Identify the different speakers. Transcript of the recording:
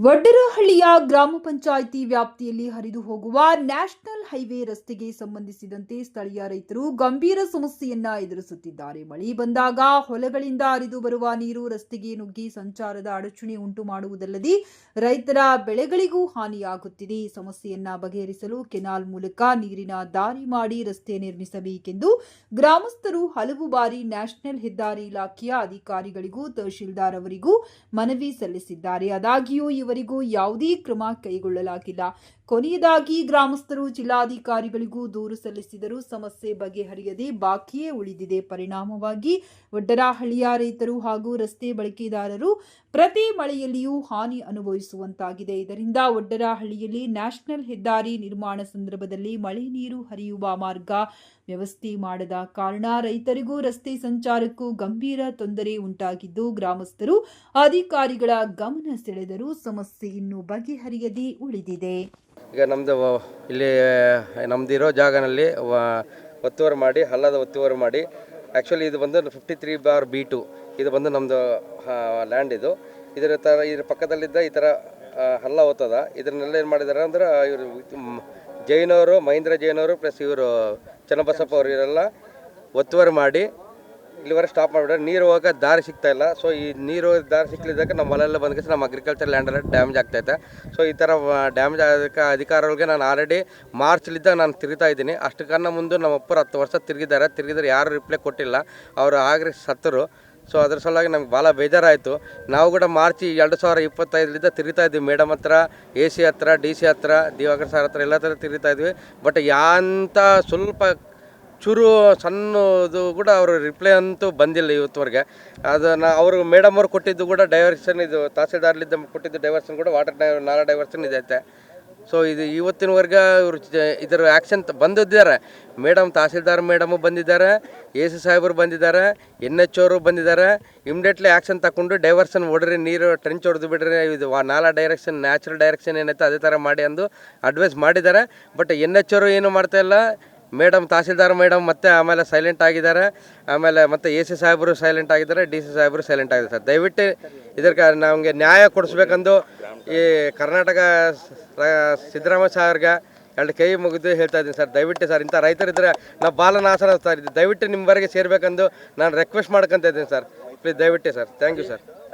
Speaker 1: ವಡ್ಡರಹಳ್ಳಿಯ ಗ್ರಾಮ ಪಂಚಾಯಿತಿ ವ್ಯಾಪ್ತಿಯಲ್ಲಿ ಹರಿದು ಹೋಗುವ ನ್ಯಾಷನಲ್ ಹೈವೇ ರಸ್ತೆಗೆ ಸಂಬಂಧಿಸಿದಂತೆ ಸ್ಥಳೀಯ ರೈತರು ಗಂಭೀರ ಸಮಸ್ಯೆಯನ್ನ ಎದುರಿಸುತ್ತಿದ್ದಾರೆ. ಮಳೆ ಬಂದಾಗ ಹೊಲಗಳಿಂದ ಹರಿದು ಬರುವ ನೀರು ರಸ್ತೆಗೆ ನುಗ್ಗಿ ಸಂಚಾರದ ಅಡಚಣೆ ಉಂಟು ಮಾಡುವುದಲ್ಲದೆ ರೈತರ ಬೆಳೆಗಳಿಗೂ ಹಾನಿಯಾಗುತ್ತಿದೆ. ಸಮಸ್ಯೆಯನ್ನ ಬಗೆಹರಿಸಲು ಕೆನಾಲ್ ಮೂಲಕ ನೀರಿನ ದಾರಿ ಮಾಡಿ ರಸ್ತೆ ನಿರ್ಮಿಸಬೇಕೆಂದು ಗ್ರಾಮಸ್ಥರು ಹಲವು ಬಾರಿ ನ್ಯಾಷನಲ್ ಹೆದ್ದಾರಿ ಇಲಾಖೆಯ ಅಧಿಕಾರಿಗಳಿಗೂ ತಹಶೀಲ್ದಾರ್ ಅವರಿಗೂ ಮನವಿ ಸಲ್ಲಿಸಿದ್ದಾರೆ. ಆದಾಗ್ಯೂ ಇವರಿಗೂ ಯಾವುದೇ ಕ್ರಮ ಕೈಗೊಳ್ಳಲಾಗಿಲ್ಲ. ಕೊನೆಯದಾಗಿ ಗ್ರಾಮಸ್ಥರು ಜಿಲ್ಲಾಧಿಕಾರಿಗಳಿಗೂ ದೂರು ಸಲ್ಲಿಸಿದರೂ ಸಮಸ್ಯೆ ಬಗೆಹರಿಯದೆ ಬಾಕಿಯೇ ಉಳಿದಿದೆ. ಪರಿಣಾಮವಾಗಿ ಒಡ್ಡರಹಳ್ಳಿಯ ರೈತರು ಹಾಗೂ ರಸ್ತೆ ಬಳಕೆದಾರರು ಪ್ರತಿ ಮಳೆಯಲ್ಲಿಯೂ ಹಾನಿ ಅನುಭವಿಸುವಂತಾಗಿದೆ. ಇದರಿಂದ ಒಡ್ಡರಹಳ್ಳಿಯಲ್ಲಿ ನ್ಯಾಷನಲ್ ಹೆದ್ದಾರಿ ನಿರ್ಮಾಣ ಸಂದರ್ಭದಲ್ಲಿ ಮಳೆ ನೀರು ಹರಿಯುವ ಮಾರ್ಗ ವ್ಯವಸ್ಥೆ ಮಾಡದ ಕಾರಣ ರೈತರಿಗೂ ರಸ್ತೆ ಸಂಚಾರಕ್ಕೂ ಗಂಭೀರ ತೊಂದರೆ ಉಂಟಾಗಿದ್ದು, ಗ್ರಾಮಸ್ಥರು, ಅಧಿಕಾರಿಗಳ ಗಮನ ಸೆಳೆದರೂ ಸಮಸ್ಯೆ ಇನ್ನೂ ಬಗೆಹರಿಯದೇ ಉಳಿದಿದೆ.
Speaker 2: ಈಗ ನಮ್ಮದು ಇಲ್ಲಿ ನಮ್ದಿರೋ ಜಾಗನಲ್ಲಿ ಒತ್ತುವರಿ ಮಾಡಿ ಹಳ್ಳದ ಒತ್ತುವರಿ ಮಾಡಿ. ಆ್ಯಕ್ಚುಲಿ ಇದು ಬಂದು fifty three bar B two ಇದು ಬಂದು ನಮ್ಮದು ಲ್ಯಾಂಡ್ ಇದು. ಇದರ ಥರ ಇದ್ರ ಪಕ್ಕದಲ್ಲಿದ್ದ ಈ ಥರ ಹಲ್ಲ ಹೋಗ್ತದ. ಇದನ್ನೆಲ್ಲ ಏನು ಮಾಡಿದ್ದಾರೆ ಅಂದ್ರೆ, ಇವರು ಜೈನವರು, ಮಹೇಂದ್ರ ಜೈನವರು ಪ್ಲಸ್ ಇವರು ಚನ್ನಬಸಪ್ಪ ಅವರು ಇವರೆಲ್ಲ ಒತ್ತುವರಿ ಮಾಡಿ ಇಲ್ಲಿವರೆಗೆ ಸ್ಟಾಪ್ ಮಾಡಿಬಿಟ್ರೆ ನೀರು ಹೋಗಕ್ಕೆ ದಾರಿ ಸಿಗ್ತಾ ಇಲ್ಲ. ಸೊ ಈ ನೀರು ಹೋಗಿ ದಾರಿ ಸಿಕ್ಲಿದ್ದಕ್ಕೆ ನಮ್ಮ ಹೊಲ ಬಂದಕ್ಕೆ ನಮ್ಮ ಅಗ್ರಿಕಲ್ಚರ್ ಲ್ಯಾಂಡ್ ಎಲ್ಲ ಡ್ಯಾಮೇಜ್ ಆಗ್ತೈತೆ ಸೊ ಈ ಥರ ಡ್ಯಾಮೇಜ್ ಆಗೋದಕ್ಕೆ ಅಧಿಕಾರಿಗಳಿಗೆ ನಾನು ಆಲ್ರೆಡಿ ಮಾರ್ಚ್ಲಿದ್ದ ನಾನು ತಿರುಗ್ತಾ ಇದ್ದೀನಿ. ಅಷ್ಟಕ್ಕನ್ನ ಮುಂದೆ ನಮ್ಮ ಅಪ್ಪರು ಹತ್ತು ವರ್ಷ ತಿರುಗಿದ್ದಾರೆ. ತಿರುಗಿದ್ರೆ ಯಾರು ರಿಪ್ಲೈ ಕೊಟ್ಟಿಲ್ಲ. ಅವರು ಆಗ್ರಿ ಸತ್ತರು. ಸೊ ಅದ್ರ ಸಲುವಾಗಿ ನಮ್ಗೆ ಭಾಳ ಬೇಜಾರಾಯಿತು. ನಾವು ಕೂಡ ಮಾರ್ಚ್ ಎರಡು ಸಾವಿರ ಇಪ್ಪತ್ತೈದರಿಂದ ತಿರುಗ್ತಾ ಇದ್ವಿ ಮೇಡಮ್ ಹತ್ರ ಎ ಸಿ ಹತ್ರ ಡಿ ಸಿ ಹತ್ರ ದಿವಾಕರ್ ಸರ್ ಹತ್ರ, ಎಲ್ಲ ಥರ ತಿರುಗ್ತಾ ಇದ್ವಿ. ಬಟ್ ಯಾಂಥ ಸ್ವಲ್ಪ ಚೂರು ಸಣ್ಣದು ಕೂಡ ಅವರು ರಿಪ್ಲೈ ಅಂತೂ ಬಂದಿಲ್ಲ ಇವತ್ತುವರೆಗೆ. ನಾ ಅವರು ಮೇಡಮ್ ಅವ್ರು ಕೊಟ್ಟಿದ್ದು ಕೂಡ ಡೈವರ್ಷನ್ ಇದು ತಹಸೀಲ್ದಾರ್ಲಿದ್ದ ಕೊಟ್ಟಿದ್ದು ಡೈವರ್ಷನ್ ಕೂಡ ವಾಟರ್ ಡೈ ನಾಲಾ ಡೈವರ್ಷನ್ ಇದೈತೆ ಸೊ ಇದು ಇವತ್ತಿನವರೆಗೆ ಇವರು ಇದರ ಆ್ಯಕ್ಷನ್ ಬಂದಿದ್ದಾರೆ. ಮೇಡಮ್ ತಹಸೀಲ್ದಾರ್ ಮೇಡಮು ಬಂದಿದ್ದಾರೆ, ಎ ಸಿ ಸಾಹೇಬರು ಬಂದಿದ್ದಾರೆ, ಎನ್ ಎಚ್ ಅವರು ಬಂದಿದ್ದಾರೆ. ಇಮ್ಡಿಯೇಟ್ಲಿ ಆ್ಯಕ್ಷನ್ ತಗೊಂಡು ಡೈವರ್ಷನ್ ಹೊಡ್ರಿ ನೀರು ಟ್ರೆಂಚ್ ಹೊಡೆದು ಬಿಡ್ರಿ, ಇದು ನಾಲಾ ಡೈರೆಕ್ಷನ್ ನ್ಯಾಚುರಲ್ ಡೈರೆಕ್ಷನ್ ಏನೈತೆ ಅದೇ ಥರ ಮಾಡಿ ಅಂದು ಅಡ್ವೈಸ್ ಮಾಡಿದ್ದಾರೆ. ಬಟ್ ಎನ್ ಎಚ್ ಅವರು ಏನು ಮಾಡ್ತಾ ಇಲ್ಲ ಮೇಡಮ್ ತಹಸೀಲ್ದಾರ್ ಮೇಡಮ್ ಮತ್ತೆ ಆಮೇಲೆ ಸೈಲೆಂಟ್ ಆಗಿದ್ದಾರೆ. ಆಮೇಲೆ ಮತ್ತೆ ಎ ಸಿ ಸಾಹೇಬರು ಸೈಲೆಂಟ್ ಆಗಿದ್ದಾರೆ, ಡಿ ಸಿ ಸಾಹೇಬರು ಸೈಲೆಂಟ್ ಆಗಿದ್ದಾರೆ ಸರ್. ದಯವಿಟ್ಟು ಇದಕ್ಕೆ ನಮಗೆ ನ್ಯಾಯ ಕೊಡಿಸ್ಬೇಕಂದು ಈ ಕರ್ನಾಟಕ ಸಿದ್ದರಾಮಯ್ಯ ಸಾಹೇಬ್ರಿಗೆ ಎರಡು ಕೈ ಮುಗಿದು ಹೇಳ್ತಾ ಇದ್ದೀನಿ ಸರ್. ದಯವಿಟ್ಟು ಸರ್, ಇಂಥ ರೈತರಿದ್ದರೆ ನಾವು ಬಾಲನಾಶನ ದಯವಿಟ್ಟು ನಿಮ್ಮವರೆಗೆ ಸೇರಬೇಕೆಂದು ನಾನು ರಿಕ್ವೆಸ್ಟ್ ಮಾಡ್ಕೊತ ಇದ್ದೀನಿ ಸರ್. ಪ್ಲೀಸ್ ದಯವಿಟ್ಟು ಸರ್. Thank you sir